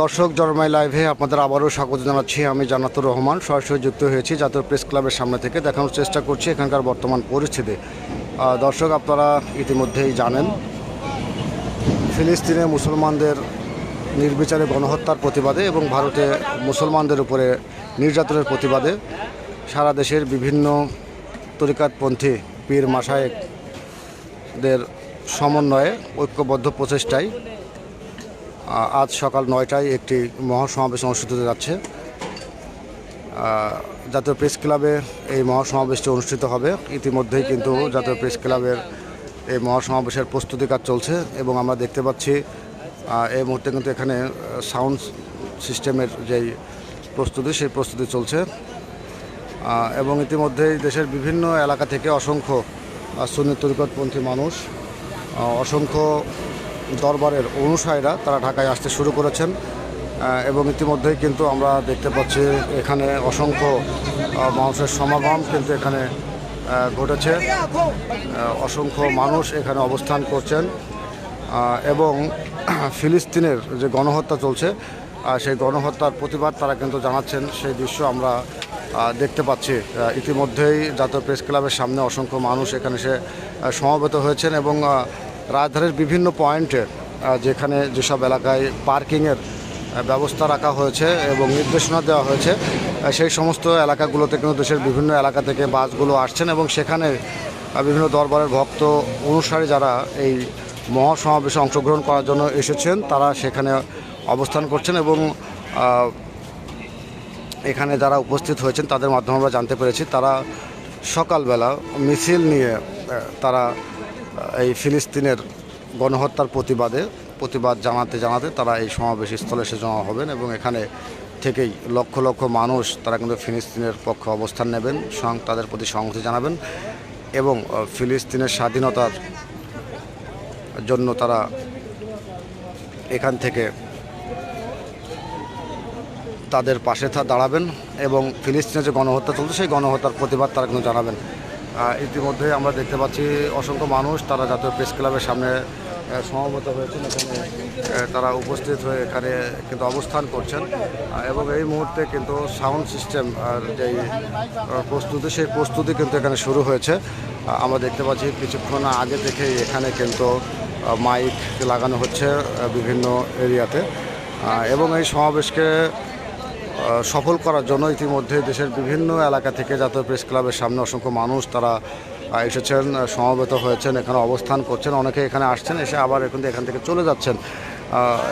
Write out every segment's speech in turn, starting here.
দর্শক জন্মাই লাইভে আপনাদের আবারও স্বাগত জানাচ্ছি। আমি জান্নাতুর রহমান, সরাসরি যুক্ত হয়েছি জাতীয় প্রেস ক্লাবের সামনে থেকে। দেখানোর চেষ্টা করছি এখানকার বর্তমান পরিস্থিতি। দর্শক, আপনারা ইতিমধ্যেই জানেন, ফিলিস্তিনে মুসলমানদের নির্বিচারে গণহত্যার প্রতিবাদে এবং ভারতে মুসলমানদের উপরে নির্যাতনের প্রতিবাদে সারা দেশের বিভিন্ন তরিকাতপন্থী পীর মাসায়েকদের সমন্বয়ে ঐক্যবদ্ধ প্রচেষ্টায় আজ সকাল নয়টায় একটি মহাসমাবেশ অনুষ্ঠিত হতে যাচ্ছে। জাতীয় প্রেস ক্লাবে এই মহাসমাবেশটি অনুষ্ঠিত হবে। ইতিমধ্যেই কিন্তু জাতীয় প্রেস ক্লাবের এই মহাসমাবেশের প্রস্তুতি কাজ চলছে এবং আমরা দেখতে পাচ্ছি এই মুহূর্তে কিন্তু এখানে সাউন্ড সিস্টেমের যেই প্রস্তুতি, সেই প্রস্তুতি চলছে। এবং ইতিমধ্যেই দেশের বিভিন্ন এলাকা থেকে অসংখ্য সুন্নি মানুষ অসংখ্য দরবারের অনুসারীরা তারা ঢাকায় আসতে শুরু করেছেন এবং ইতিমধ্যেই কিন্তু আমরা দেখতে পাচ্ছি এখানে অসংখ্য মানুষের সমাগম কিন্তু এখানে ঘটেছে। অসংখ্য মানুষ এখানে অবস্থান করছেন এবং ফিলিস্তিনের যে গণহত্যা চলছে সেই গণহত্যার প্রতিবাদ তারা কিন্তু জানাচ্ছেন। সেই দৃশ্য আমরা দেখতে পাচ্ছি। ইতিমধ্যেই জাতীয় প্রেস ক্লাবের সামনে অসংখ্য মানুষ এখানে সে সমবেত হয়েছেন এবং রাজধানীর বিভিন্ন পয়েন্টে যেখানে যেসব এলাকায় পার্কিংয়ের ব্যবস্থা রাখা হয়েছে এবং নির্দেশনা দেওয়া হয়েছে সেই সমস্ত এলাকাগুলোতে কিন্তু দেশের বিভিন্ন এলাকা থেকে বাসগুলো আসছেন এবং সেখানে বিভিন্ন দরবারের ভক্ত অনুসারী যারা এই মহাসমাবেশে অংশগ্রহণ করার জন্য এসেছেন, তারা সেখানে অবস্থান করছেন এবং এখানে যারা উপস্থিত হয়েছেন তাদের মাধ্যমে আমরা জানতে পেরেছি, তারা সকালবেলা মিছিল নিয়ে তারা এই ফিলিস্তিনের গণহত্যার প্রতিবাদে, প্রতিবাদ জানাতে জানাতে তারা এই সমাবেশ স্থলে এসে জমা হবেন এবং এখানে থেকেই লক্ষ লক্ষ মানুষ তারা কিন্তু ফিলিস্তিনের পক্ষে অবস্থান নেবেন সং- তাদের প্রতি সংহতি জানাবেন এবং ফিলিস্তিনের স্বাধীনতার জন্য তারা এখান থেকে তাদের পাশে দাঁড়াবেন এবং ফিলিস্তিনে যে গণহত্যা চলছে, সেই গণহত্যার প্রতিবাদ তারা কিন্তু জানাবেন। ইতিমধ্যে আমরা দেখতে পাচ্ছি অসংখ্য মানুষ, তারা জাতীয় প্রেস ক্লাবের সামনে সমবেত হয়েছেন, এখানে তারা উপস্থিত হয়ে এখানে কিন্তু অবস্থান করছেন। এবং এই মুহূর্তে কিন্তু সাউন্ড সিস্টেম আর যেই প্রস্তুতি, সেই প্রস্তুতি কিন্তু এখানে শুরু হয়েছে। আমরা দেখতে পাচ্ছি কিছুক্ষণ আগে থেকে এখানে কিন্তু মাইক লাগানো হচ্ছে বিভিন্ন এরিয়াতে। এবং এই সমাবেশকে সফল করার জন্য ইতিমধ্যে দেশের বিভিন্ন এলাকা থেকে জাতীয় প্রেস ক্লাবের সামনে অসংখ্য মানুষ তারা এসেছেন সমবেত হয়েছেন, এখানে অবস্থান করছেন, অনেকে এখানে আসছেন, এসে আবার এখন এখান থেকে চলে যাচ্ছেন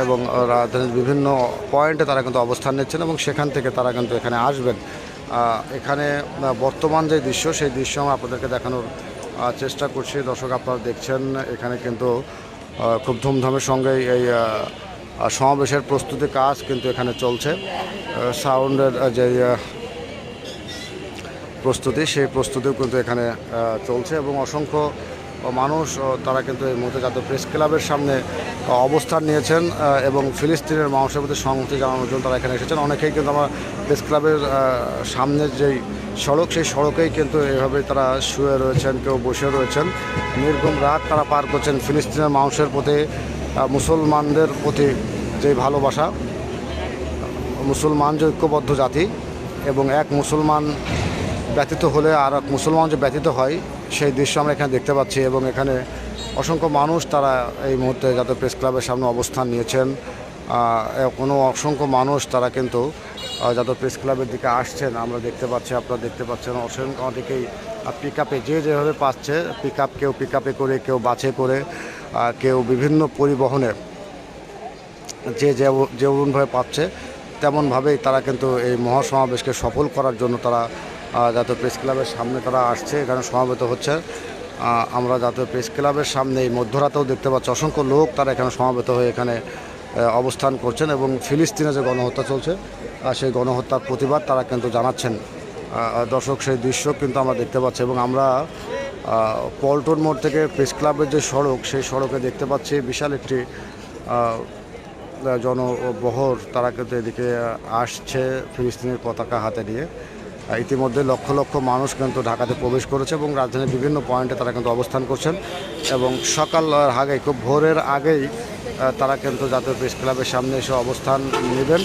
এবং রাজধানীর বিভিন্ন পয়েন্টে তারা কিন্তু অবস্থান নিচ্ছেন এবং সেখান থেকে তারা কিন্তু এখানে আসবেন। এখানে বর্তমান যে দৃশ্য, সেই দৃশ্য আপনাদেরকে দেখানোর চেষ্টা করছি। দর্শক আপনারা দেখছেন, এখানে কিন্তু খুব ধুমধামের সঙ্গে এই সমাবেশের প্রস্তুতি কাজ কিন্তু এখানে চলছে। সাউন্ডের যে প্রস্তুতি, সেই প্রস্তুতিও কিন্তু এখানে চলছে এবং অসংখ্য মানুষ তারা কিন্তু এই মুহূর্তে জাতীয় প্রেস ক্লাবের সামনে অবস্থান নিয়েছেন এবং ফিলিস্তিনের মানুষের প্রতি সংহতি জানানোর জন্য তারা এখানে এসেছেন। অনেকেই কিন্তু আমার প্রেস ক্লাবের সামনের যেই সড়ক, সেই সড়কেই কিন্তু এভাবে তারা শুয়ে রয়েছেন, কেউ বসে রয়েছেন। নির্গম রাত তারা পার করছেন ফিলিস্তিনের মানুষের প্রতি মুসলমানদের প্রতি যে ভালোবাসা, মুসলমান যে ঐক্যবদ্ধ জাতি এবং এক মুসলমান ব্যতীত হলে আর এক মুসলমান যে ব্যতীত হয়, সেই দৃশ্য আমরা এখানে দেখতে পাচ্ছি এবং এখানে অসংখ্য মানুষ তারা এই মুহূর্তে জাতীয় প্রেস ক্লাবের সামনে অবস্থান নিয়েছেন। কোনো অসংখ্য মানুষ তারা কিন্তু জাতীয় প্রেস ক্লাবের দিকে আসছেন, আমরা দেখতে পাচ্ছি, আপনারা দেখতে পাচ্ছেন, অসংখ্য অনেকেই পিক আপে যে যেভাবে পাচ্ছে পিক আপ কেউ পিক আপে করে, কেউ বাছে করে। কেউ বিভিন্ন পরিবহনে যে যেমন- যেমনভাবে পাচ্ছে, তেমনভাবেই তারা কিন্তু এই মহাসমাবেশকে সফল করার জন্য তারা জাতীয় প্রেস ক্লাবের সামনে তারা আসছে, এখানে সমাবেত হচ্ছে। আমরা জাতীয় প্রেস ক্লাবের সামনে এই মধ্যরাতেও দেখতে পাচ্ছি, অসংখ্য লোক তারা এখানে সমাবেত হয়ে এখানে অবস্থান করছেন এবং ফিলিস্তিনে যে গণহত্যা চলছে সেই গণহত্যার প্রতিবাদ তারা কিন্তু জানাচ্ছেন। দর্শক, সেই দৃশ্য কিন্তু আমরা দেখতে পাচ্ছি এবং আমরা পল্টন মোড় থেকে প্রেস ক্লাবের যে সড়ক, সেই সড়কে দেখতে পাচ্ছি বিশাল একটি জনবহর তারা কিন্তু এদিকে আসছে ফিলিস্তিনের পতাকা হাতে নিয়ে। ইতিমধ্যে লক্ষ লক্ষ মানুষ কিন্তু ঢাকাতে প্রবেশ করেছে এবং রাজধানীর বিভিন্ন পয়েন্টে তারা কিন্তু অবস্থান করছেন এবং সকাল আগে, খুব ভোরের আগেই তারা কিন্তু জাতীয় প্রেস ক্লাবের সামনে এসে অবস্থান নেবেন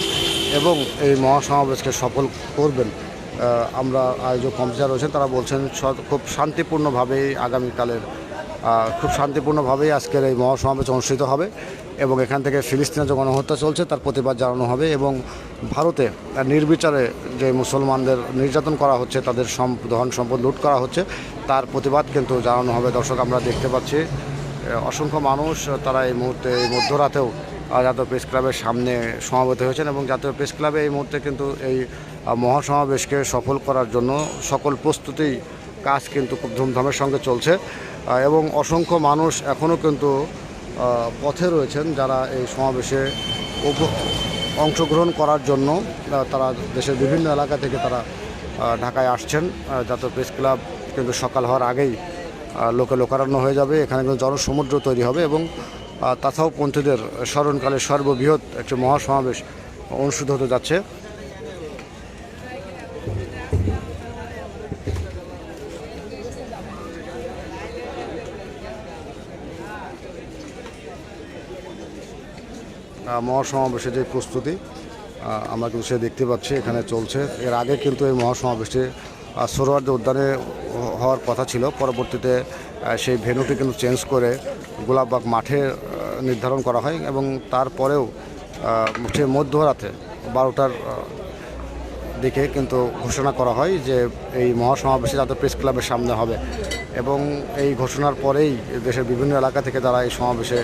এবং এই মহাসমাবেশকে সফল করবেন। আমরা আয়োজক কমিটিরা রয়েছেন, তারা বলছেন খুব শান্তিপূর্ণভাবেই আগামীকালের খুব শান্তিপূর্ণভাবেই আজকের এই মহাসমাবেশ অনুষ্ঠিত হবে এবং এখান থেকে ফিলিস্তিনের যে গণহত্যা চলছে তার প্রতিবাদ জানানো হবে এবং ভারতে নির্বিচারে যে মুসলমানদের নির্যাতন করা হচ্ছে, তাদের ধন সম্পদ লুট করা হচ্ছে, তার প্রতিবাদ কিন্তু জানানো হবে। দর্শক, আমরা দেখতে পাচ্ছি অসংখ্য মানুষ তারা এই মুহূর্তে, এই মধ্যরাতেও জাতীয় প্রেস ক্লাবের সামনে সমাবেত হয়েছেন এবং জাতীয় প্রেস ক্লাবে এই মুহূর্তে কিন্তু এই মহাসমাবেশকে সফল করার জন্য সকল প্রস্তুতি কাজ কিন্তু খুব ধুমধামের সঙ্গে চলছে। এবং অসংখ্য মানুষ এখনও কিন্তু পথে রয়েছেন যারা এই সমাবেশে অংশগ্রহণ করার জন্য তারা দেশের বিভিন্ন এলাকা থেকে তারা ঢাকায় আসছেন। জাতীয় প্রেস ক্লাব কিন্তু সকাল হওয়ার আগেই লোকে লোকারণ্য হয়ে যাবে। এখানে কিন্তু জনসমুদ্র তৈরি হবে এবং তাছাড়াও পন্থীদের স্মরণকালে সর্ববৃহৎ একটি মহাসমাবেশ অনুষ্ঠিত হতে যাচ্ছে। মহাসমাবেশের যে প্রস্তুতি আমরা কিন্তু সে দেখতে পাচ্ছি, এখানে চলছে। এর আগে কিন্তু এই মহাসমাবেশটি সোহরাওয়ার্দী উদ্যানে হওয়ার কথা ছিল। পরবর্তীতে সেই ভেন্যুটি কিন্তু চেঞ্জ করে গোলাপবাগ মাঠে নির্ধারণ করা হয় এবং তারপরেও সে মধ্যরাতে বারোটার দিকে কিন্তু ঘোষণা করা হয় যে এই মহাসমাবেশে যাতে প্রেস ক্লাবের সামনে হবে। এবং এই ঘোষণার পরেই দেশের বিভিন্ন এলাকা থেকে তারা এই সমাবেশে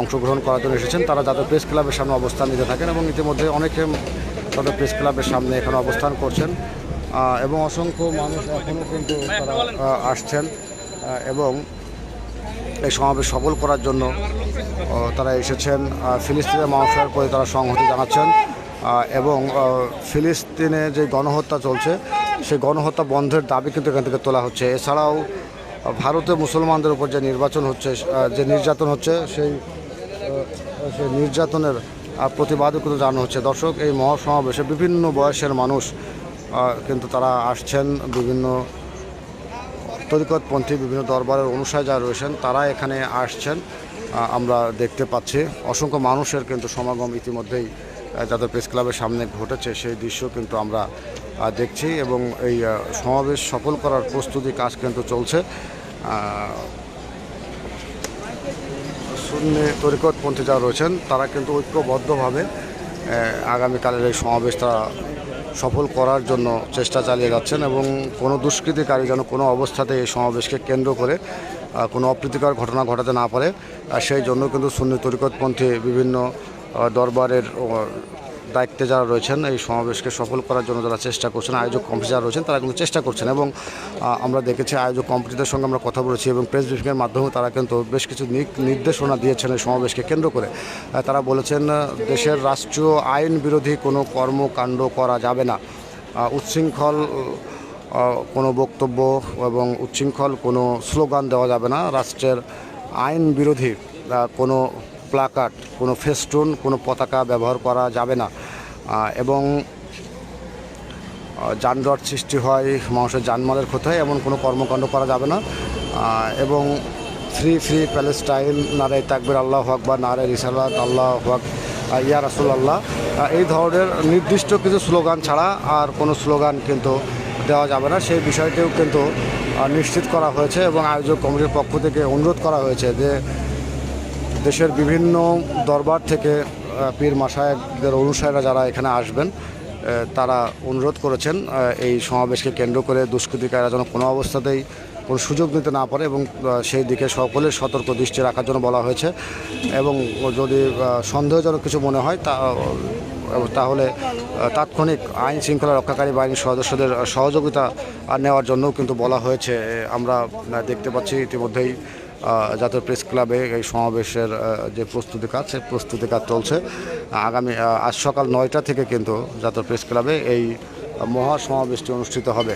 অংশগ্রহণ করার জন্য এসেছেন। তারা যাতে প্রেস ক্লাবের সামনে অবস্থান নিতে থাকেন এবং ইতিমধ্যে অনেকে তাদের প্রেস ক্লাবের সামনে এখানে অবস্থান করছেন। এবং অসংখ্য মানুষ এখনও কিন্তু তারা আসছেন এবং এই সমাবেশ সফল করার জন্য তারা এসেছেন। ফিলিস্তিনের মানুষের প্রতি তারা সংহতি জানাচ্ছেন। এবং ফিলিস্তিনে যে গণহত্যা চলছে, সেই গণহত্যা বন্ধের দাবি কিন্তু এখান থেকে তোলা হচ্ছে। এছাড়াও ভারতে মুসলমানদের উপর যে নির্বাচন হচ্ছে যে নির্যাতন হচ্ছে, সেই সেই নির্যাতনের প্রতিবাদও কিন্তু জানানো হচ্ছে। দর্শক, এই মহাসমাবেশে বিভিন্ন বয়সের মানুষ কিন্তু তারা আসছেন। বিভিন্ন তরিকতপন্থী, বিভিন্ন দরবারের অনুসারী যারা রয়েছেন, তারা এখানে আসছেন। আমরা দেখতে পাচ্ছি। অসংখ্য মানুষের কিন্তু সমাগম ইতিমধ্যেই যাদের প্রেস ক্লাবের সামনে ঘটেছে, সেই দৃশ্য কিন্তু আমরা দেখছি এবং এই সমাবেশ সফল করার প্রস্তুতি কাজ কিন্তু চলছে। সুন্নি তরিকতপন্থী যারা রয়েছেন, তারা কিন্তু ঐক্যবদ্ধভাবে আগামীকালের এই সমাবেশ তারা সফল করার জন্য চেষ্টা চালিয়ে যাচ্ছেন এবং কোনো দুষ্কৃতিকারী যেন কোনো অবস্থাতে এই সমাবেশকে কেন্দ্র করে কোনো অপ্রীতিকর ঘটনা ঘটাতে না পারে। সেই জন্য কিন্তু সুন্নি তরিকতপন্থী বিভিন্ন দরবারের দায়িত্বে যারা রয়েছেন, এই সমাবেশকে সফল করার জন্য যারা চেষ্টা করছেন, আয়োজক কমিটি যারা রয়েছেন, তারা কিন্তু চেষ্টা করছেন এবং আমরা দেখেছি আয়োজক কমিটিদের সঙ্গে আমরা কথা বলেছি এবং প্রেস ব্রিফিংয়ের মাধ্যমে তারা কিন্তু বেশ কিছু নির্দেশনা দিয়েছেন এই সমাবেশকে কেন্দ্র করে। তারা বলেছেন দেশের রাষ্ট্রীয় আইন বিরোধী কোনো কর্মকাণ্ড করা যাবে না। উচ্ছৃঙ্খল কোনো বক্তব্য এবং উচ্ছৃঙ্খল কোনো স্লোগান দেওয়া যাবে না। রাষ্ট্রের আইন বিরোধী কোনো প্লাকার্ড, কোনো ফেস্টুন, কোনো পতাকা ব্যবহার করা যাবে না। এবং যানজট সৃষ্টি হয়, মানুষের জানমালের ক্ষতি হয়, এমন কোনো কর্মকাণ্ড করা যাবে না। এবং ফ্রি ফ্রি প্যালেস্টাইন, নারে তাকবির, আল্লাহ আকবর, নারে রিসালাত, আল্লাহ হক ইয়া রাসুল আল্লাহ এই ধরনের নির্দিষ্ট কিছু স্লোগান ছাড়া আর কোনো স্লোগান কিন্তু দেওয়া যাবে না। সেই বিষয়টিও কিন্তু নিশ্চিত করা হয়েছে এবং আয়োজক কমিটির পক্ষ থেকে অনুরোধ করা হয়েছে যে দেশের বিভিন্ন দরবার থেকে পীর মাসায়কদের অনুসারীরা যারা এখানে আসবেন তারা অনুরোধ করেছেন এই সমাবেশকে কেন্দ্র করে দুষ্কৃতিকারীরা যেন কোনো অবস্থাতেই কোনো সুযোগ নিতে না পারে এবং সেই দিকে সকলের সতর্ক দৃষ্টি রাখার জন্য বলা হয়েছে এবং যদি সন্দেহজনক কিছু মনে হয়, তা তাহলে তাৎক্ষণিক আইন শৃঙ্খলা রক্ষাকারী বাহিনীর সদস্যদের সহযোগিতা নেওয়ার জন্যও কিন্তু বলা হয়েছে। আমরা দেখতে পাচ্ছি ইতিমধ্যেই জাতীয় প্রেস ক্লাবে এই সমাবেশের যে প্রস্তুতি কাজ, সেই প্রস্তুতি কাজ চলছে। আগামী আজ সকাল নয়টা থেকে কিন্তু জাতীয় প্রেস ক্লাবে এই মহা সমাবেশটি অনুষ্ঠিত হবে।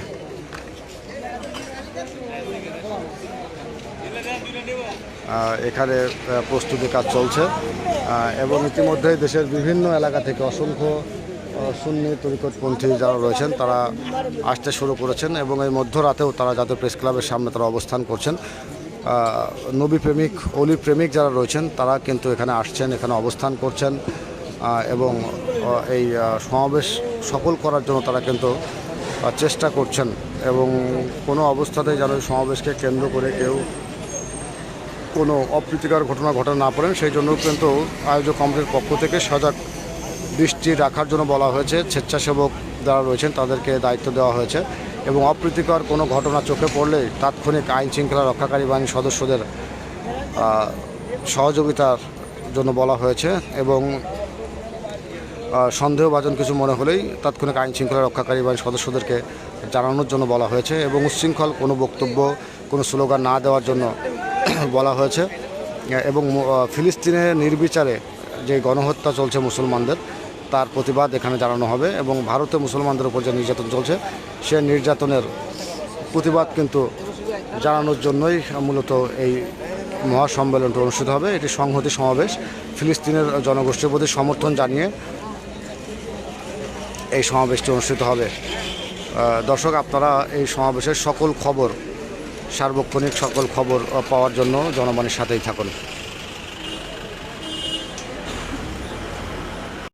এখানে প্রস্তুতি কাজ চলছে। এবং ইতিমধ্যে দেশের বিভিন্ন এলাকা থেকে অসংখ্য সুন্নি তরিকতপন্থী যারা রয়েছেন, তারা আসতে শুরু করেছেন এবং এই মধ্যরাতেও তারা জাতীয় প্রেস ক্লাবের সামনে তারা অবস্থান করছেন। নবী প্রেমিক অলি প্রেমিক যারা রয়েছেন, তারা কিন্তু এখানে আসছেন, এখানে অবস্থান করছেন এবং এই সমাবেশ সফল করার জন্য তারা কিন্তু চেষ্টা করছেন এবং কোনো অবস্থাতে যেন সমাবেশকে কেন্দ্র করে কেউ কোনো অপ্রীতিকর ঘটনা ঘটনা না পড়েন। সেই জন্য কিন্তু আয়োজক কমিটির পক্ষ থেকে সজাগ দৃষ্টি রাখার জন্য বলা হয়েছে। স্বেচ্ছাসেবক যারা রয়েছেন, তাদেরকে দায়িত্ব দেওয়া হয়েছে। এবং অপ্রীতিকর কোনো ঘটনা চোখে পড়লে তাৎক্ষণিক আইন শৃঙ্খলা রক্ষাকারী বাহিনীর সদস্যদের সহযোগিতার জন্য বলা হয়েছে এবং সন্দেহভাজন কিছু মনে হলেই তাৎক্ষণিক আইন শৃঙ্খলা রক্ষাকারী বাহিনীর সদস্যদেরকে জানানোর জন্য বলা হয়েছে এবং উচ্ছৃঙ্খল কোনো বক্তব্য, কোনো স্লোগান না দেওয়ার জন্য বলা হয়েছে। এবং ফিলিস্তিনে নির্বিচারে যে গণহত্যা চলছে মুসলমানদের তার প্রতিবাদ এখানে জানানো হবে এবং ভারতে মুসলমানদের উপর যে নির্যাতন চলছে, সে নির্যাতনের প্রতিবাদ কিন্তু জানানোর জন্যই মূলত এই মহাসম্মেলনটি অনুষ্ঠিত হবে। এটি সংহতি সমাবেশ। ফিলিস্তিনের জনগোষ্ঠীর প্রতি সমর্থন জানিয়ে এই সমাবেশটি অনুষ্ঠিত হবে। দর্শক, আপনারা এই সমাবেশের সকল খবর, সার্বক্ষণিক সকল খবর পাওয়ার জন্য জনগণের সাথেই থাকুন।